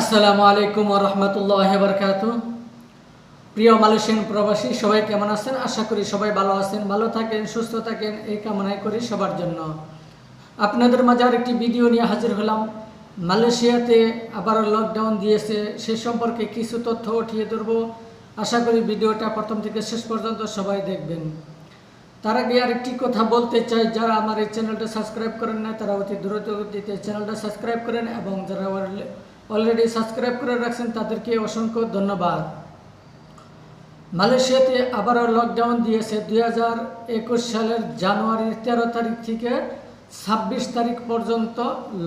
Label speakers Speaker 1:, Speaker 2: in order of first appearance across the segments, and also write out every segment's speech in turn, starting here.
Speaker 1: আসসালামু আলাইকুম রহমতুল্লাহ বরকাত প্রিয় মালয়েশিয়ান প্রবাসী, সবাই কেমন আছেন? আশা করি সবাই ভালো আছেন, ভালো থাকেন, সুস্থ থাকেন, এই কামনাই করি সবার জন্য। আপনাদের মাঝে আরেকটি ভিডিও নিয়ে হাজির হলাম। মালয়েশিয়াতে আবারও লকডাউন দিয়েছে, সে সম্পর্কে কিছু তথ্য উঠিয়ে ধরবো। আশা করি ভিডিওটা প্রথম থেকে শেষ পর্যন্ত সবাই দেখবেন। তার আগে আরেকটি কথা বলতে চাই, যারা আমার এই চ্যানেলটা সাবস্ক্রাইব করেন না তারা অতি দ্রুত চ্যানেলটা সাবস্ক্রাইব করেন এবং যারা অলরেডি সাবস্ক্রাইব করে রাখছেন তাদেরকে অসংখ্য ধন্যবাদ। মালয়েশিয়াতে আবারও লকডাউন দিয়েছে দুই হাজার একুশ সালের জানুয়ারির তেরো তারিখ থেকে ছাব্বিশ তারিখ পর্যন্ত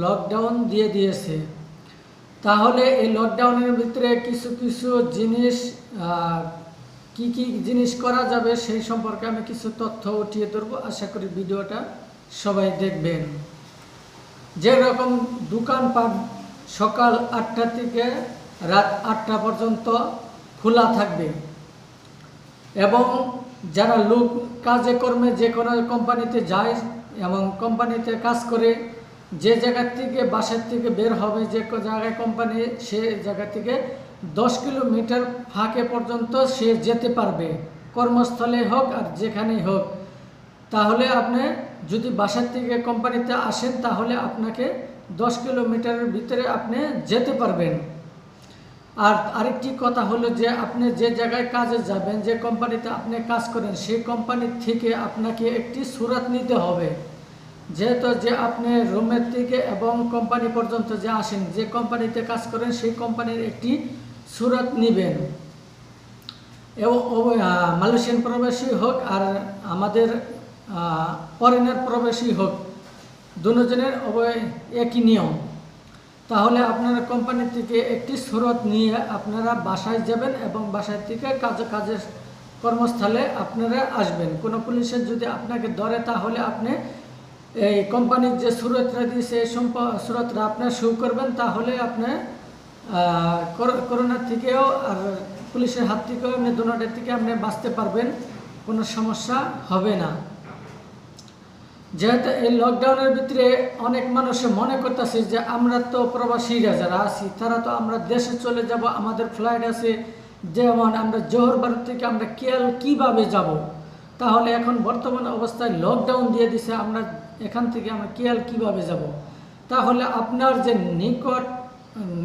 Speaker 1: লকডাউন দিয়ে দিয়েছে। তাহলে এই লকডাউনের ভিতরে কিছু কিছু জিনিস কি কি জিনিস করা যাবে সেই সম্পর্কে আমি কিছু তথ্য উঠিয়ে ধরবো। আশা করি ভিডিওটা সবাই দেখবেন। যেরকম দোকানপাট সকাল আটটা থেকে রাত আটটা পর্যন্ত খোলা থাকবে। এবং যারা লোক, কাজে কর্মে যে কোনো কোম্পানিতে যায় এবং কোম্পানিতে কাজ করে, যে জায়গার থেকে বাসার থেকে বের হবে যে জায়গায় কোম্পানি, সে জায়গা থেকে দশ কিলোমিটার ফাঁকে পর্যন্ত সে যেতে পারবে। কর্মস্থলে হোক আর যেখানেই হোক। তাহলে আপনি যদি বাসার থেকে কোম্পানিতে আসেন, তাহলে আপনাকে দশ কিলোমিটারের ভিতরে আপনি যেতে পারবেন। আর আরেকটি কথা হলো যে আপনি যে জায়গায় কাজে যাবেন, যে কোম্পানিতে আপনি কাজ করেন, সেই কোম্পানির থেকে আপনাকে একটি সুরাত নিতে হবে। যেহেতু যে আপনি রুমের থেকে এবং কোম্পানি পর্যন্ত যে আসেন, যে কোম্পানিতে কাজ করেন, সেই কোম্পানির একটি সুরাত নেবেন। এবং মালয়েশিয়ান প্রবাসী হোক আর আমাদের ফরেনার প্রবাসী হোক দুজনের অবয় একই নিয়ম। তাহলে আপনারা কোম্পানি থেকে একটি সুরত নিয়ে আপনারা বাসায় যাবেন এবং বাসায় থেকে কাজ কাজের কর্মস্থলে আপনারা আসবেন। কোনো পুলিশের যদি আপনাকে ধরে, তাহলে আপনি এই কোম্পানির যে সুরতরা দিয়েছে, এই সুরতরা আপনার শো করবেন। তাহলে আপনি করোনার থেকেও আর পুলিশের হাত থেকেও আপনি দুটার থেকে আপনি বাঁচতে পারবেন। কোনো সমস্যা হবে না। যেহেতু এই লকডাউনের ভিতরে অনেক মানুষে মনে করতেছে যে আমরা তো প্রবাসীরা যারা আছি, তারা তো আমরা দেশে চলে যাব, আমাদের ফ্লাইট আছে। যেমন আমরা জোহর ভারত থেকে আমরা কেল কীভাবে যাব? তাহলে এখন বর্তমান অবস্থায় লকডাউন দিয়ে দিছে, আমরা এখান থেকে আমরা কেয়াল কীভাবে যাব? তাহলে আপনার যে নিকট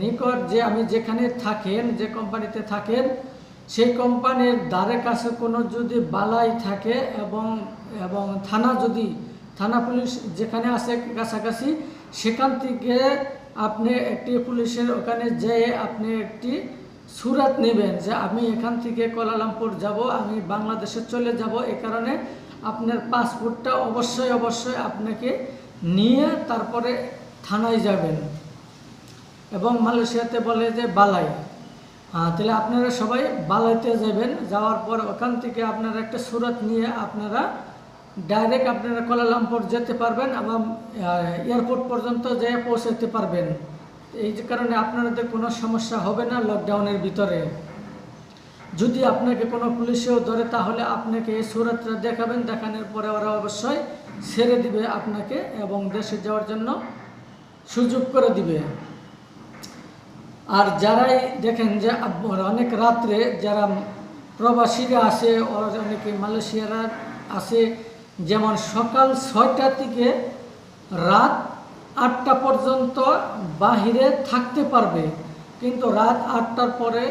Speaker 1: নিকট যে আমি যেখানে থাকেন, যে কোম্পানিতে থাকেন, সেই কোম্পানির দ্বারে কাছে কোনো যদি বালাই থাকে এবং এবং থানা যদি থানা পুলিশ যেখানে আছে কাছাকাছি, সেখান থেকে আপনি একটি পুলিশের ওখানে যেয়ে আপনি একটি সুরাত নেবেন যে আমি এখান থেকে কোলালামপুর যাব, আমি বাংলাদেশে চলে যাব। এই কারণে আপনার পাসপোর্টটা অবশ্যই অবশ্যই আপনাকে নিয়ে তারপরে থানায় যাবেন। এবং মালয়েশিয়াতে বলে যে বালাই। তাহলে আপনারা সবাই বালাইতে যাবেন, যাওয়ার পর ওখান থেকে আপনারা একটা সুরত নিয়ে আপনারা ডাইরেক্ট আপনারা কোলালামপুর যেতে পারবেন এবং এয়ারপোর্ট পর্যন্ত যেয়ে পৌঁছাতে পারবেন। এই কারণে আপনাদের কোনো সমস্যা হবে না লকডাউনের ভিতরে। যদি আপনাকে কোনো পুলিশেও ধরে, তাহলে আপনাকে এই সুরতটা দেখাবেন। দেখানোর পরে ওরা অবশ্যই ছেড়ে দিবে আপনাকে এবং দেশে যাওয়ার জন্য সুযোগ করে দিবে। আর যারাই দেখেন যে অনেক রাত্রে যারা প্রবাসীরা আসে, অনেকে মালয়েশিয়ারা আসে যেমন সকাল ছয়টা থেকে রাত আটটা পর্যন্ত বাহিরে থাকতে পারবে। কিন্তু রাত আটটার পরে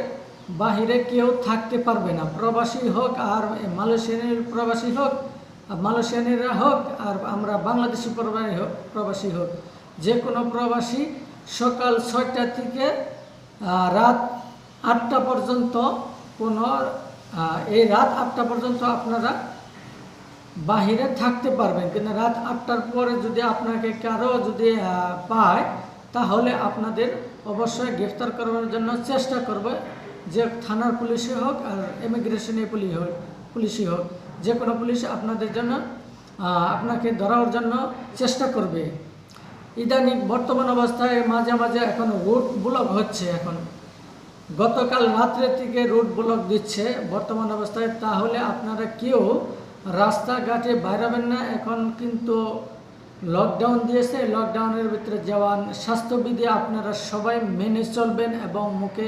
Speaker 1: বাহিরে কেউ থাকতে পারবে না। প্রবাসী হোক আর মালয়েশিয়ানের প্রবাসী হোক মালয়েশিয়ানিরা হোক, আর আমরা বাংলাদেশি প্রবাসী হোক প্রবাসী হোক, যে কোনো প্রবাসী সকাল ছয়টা থেকে রাত আটটা পর্যন্ত কোনো এই রাত আটটা পর্যন্ত আপনারা বাহিরে থাকতে পারবেন, কিন্তু রাত আটটার পরে যদি আপনাকে কারও যদি পায়, তাহলে আপনাদের অবশ্যই গ্রেফতার করার জন্য চেষ্টা করবে, যে থানার পুলিশই হোক আর ইমিগ্রেশনের পুলিশ হোক পুলিশই হোক। যে কোনো পুলিশ আপনাদের জন্য আপনাকে ধরার জন্য চেষ্টা করবে। ইদানিং বর্তমান অবস্থায় মাঝে মাঝে এখন রুট ব্লক হচ্ছে এখন। গতকাল রাত্রে থেকে রুট ব্লক দিচ্ছে বর্তমান অবস্থায়, তাহলে আপনারা কেউ রাস্তাঘাটে বাইরাবেন না, এখন কিন্তু লকডাউন দিয়েছে। লকডাউনের ভিতরে যাওয়ান স্বাস্থ্যবিধি আপনারা সবাই মেনে চলবেন এবং মুখে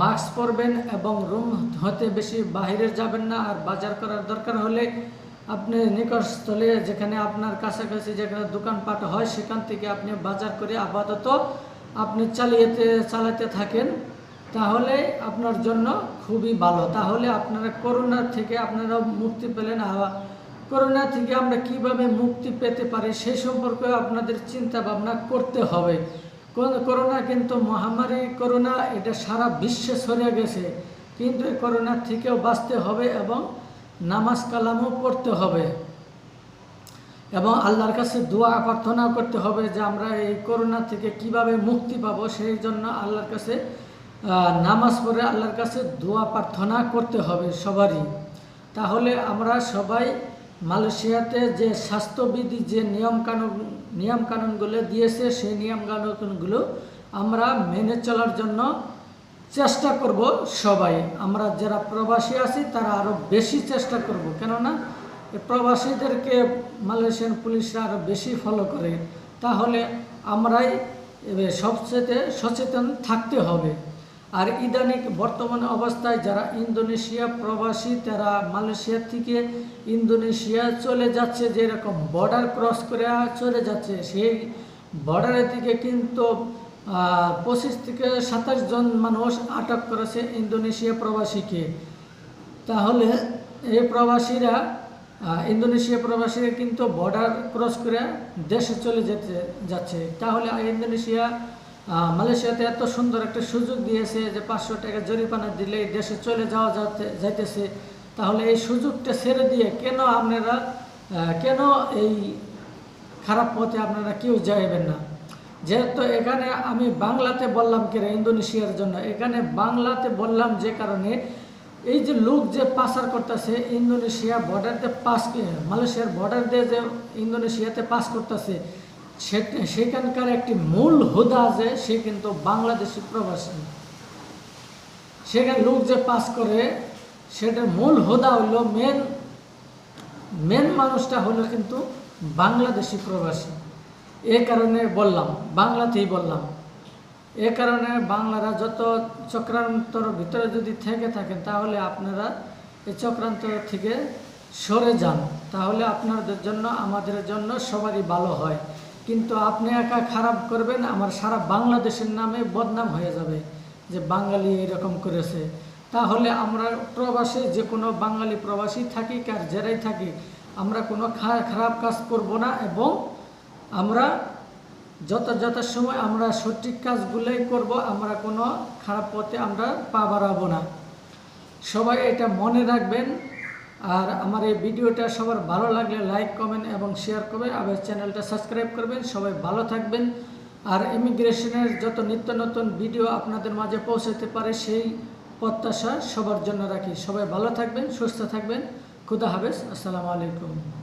Speaker 1: মাস্ক পরবেন এবং রুম হতে বেশি বাইরে যাবেন না। আর বাজার করার দরকার হলে আপনি নিকটস্থলে যেখানে আপনার কাছাকাছি যেখানে দোকানপাট হয়, সেখান থেকে আপনি বাজার করে আপাতত আপনি চালিয়েতে, চালাতে থাকেন। তাহলে আপনার জন্য খুবই ভালো। তাহলে আপনারা করোনার থেকে আপনারা মুক্তি পেলেন আবার করোনা থেকে আমরা কীভাবে মুক্তি পেতে পারি সেই সম্পর্কে আপনাদের চিন্তা ভাবনা করতে হবে। করোনা কিন্তু মহামারী, করোনা এটা সারা বিশ্বে ছড়িয়ে গেছে। কিন্তু এই করোনা থেকেও বাঁচতে হবে এবং নামাজ কালামও পড়তে হবে। এবং আল্লাহর কাছে দোয়া প্রার্থনা করতে হবে যে আমরা এই করোনা থেকে কীভাবে মুক্তি পাবো, সেই জন্য আল্লাহর কাছে নামাজ পড়ে আল্লাহর কাছে দোয়া প্রার্থনা করতে হবে সবারই। তাহলে আমরা সবাই মালয়েশিয়াতে যে স্বাস্থ্যবিধি, যে নিয়মকানুন নিয়মকানুনগুলো দিয়েছে, সেই নিয়মকানুনগুলো আমরা মেনে চলার জন্য চেষ্টা করব সবাই। আমরা যারা প্রবাসী আছি, তারা আরও বেশি চেষ্টা করব। কেননা প্রবাসীদেরকে মালয়েশিয়ান পুলিশরা আরও বেশি ফলো করে। তাহলে আমরাই সবচেয়ে সচেতন থাকতে হবে। আর ইদানিক বর্তমান অবস্থায় যারা ইন্দোনেশিয়া প্রবাসী, তারা মালয়েশিয়া থেকে ইন্দোনেশিয়া চলে যাচ্ছে, যেরকম বর্ডার ক্রস করে চলে যাচ্ছে। সেই বর্ডারের দিকে কিন্তু পঁচিশ থেকে সাতাশ জন মানুষ আটক করেছে ইন্দোনেশিয়া প্রবাসীকে। তাহলে এই প্রবাসীরা ইন্দোনেশিয়া প্রবাসীরা কিন্তু বর্ডার ক্রস করে দেশে চলে যেতে যাচ্ছে। তাহলে ইন্দোনেশিয়া মালয়েশিয়াতে এত সুন্দর একটা সুযোগ দিয়েছে যে পাঁচশো টাকা জরিমানা দিলে দেশে চলে যাওয়া যাতে যাইতেছে। তাহলে এই সুযোগটা ছেড়ে দিয়ে কেন আপনারা কেন এই খারাপ পথে আপনারা কেউ যাইবেন না? যেহেতু এখানে আমি বাংলাতে বললাম কিনা ইন্দোনেশিয়ার জন্য, এখানে বাংলাতে বললাম যে কারণে এই যে লোক যে পাসার করতেছে, ইন্দোনেশিয়া বর্ডার বর্ডারতে পাস মালয়েশিয়ার বর্ডার দিয়ে যে ইন্দোনেশিয়াতে পাস করতেছে সেখানকার একটি মূল হুদা যে সে কিন্তু বাংলাদেশি প্রবাসী। সেখানে লোক যে পাস করে, সেটার মূল হুদা হলো মেন মেন মানুষটা হলো কিন্তু বাংলাদেশি প্রবাসী। এ কারণে বললাম, বাংলাতেই বললাম। এ কারণে বাংলারা যত চক্রান্তর ভিতরে যদি থেকে থাকেন, তাহলে আপনারা এই চক্রান্ত থেকে সরে যান। তাহলে আপনাদের জন্য, আমাদের জন্য সবারই ভালো হয়। কিন্তু আপনি একা খারাপ করবেন, আমার সারা বাংলাদেশের নামে বদনাম হয়ে যাবে যে বাঙালি এরকম করেছে। তাহলে আমরা প্রবাসী, যে কোনো বাঙালি প্রবাসী থাকি কার যারাই থাকি আমরা কোনো খারাপ কাজ করব না এবং আমরা যত সময় আমরা সঠিক কাজগুলোই করব, আমরা কোনো খারাপ পথে আমরা পা বাড়াবো না। সবাই এটা মনে রাখবেন। আর আমার এই ভিডিওটা সবার ভালো লাগলে লাইক কমেন্ট এবং শেয়ার করবেন আবার চ্যানেলটা সাবস্ক্রাইব করবেন। সবাই ভালো থাকবেন। আর ইমিগ্রেশনের যত নিত্য নতুন ভিডিও আপনাদের মাঝে পৌঁছাতে পারে, সেই প্রত্যাশা সবার জন্য রাখি। সবাই ভালো থাকবেন, সুস্থ থাকবেন। খুদা হাফেজ। আসসালামু আলাইকুম।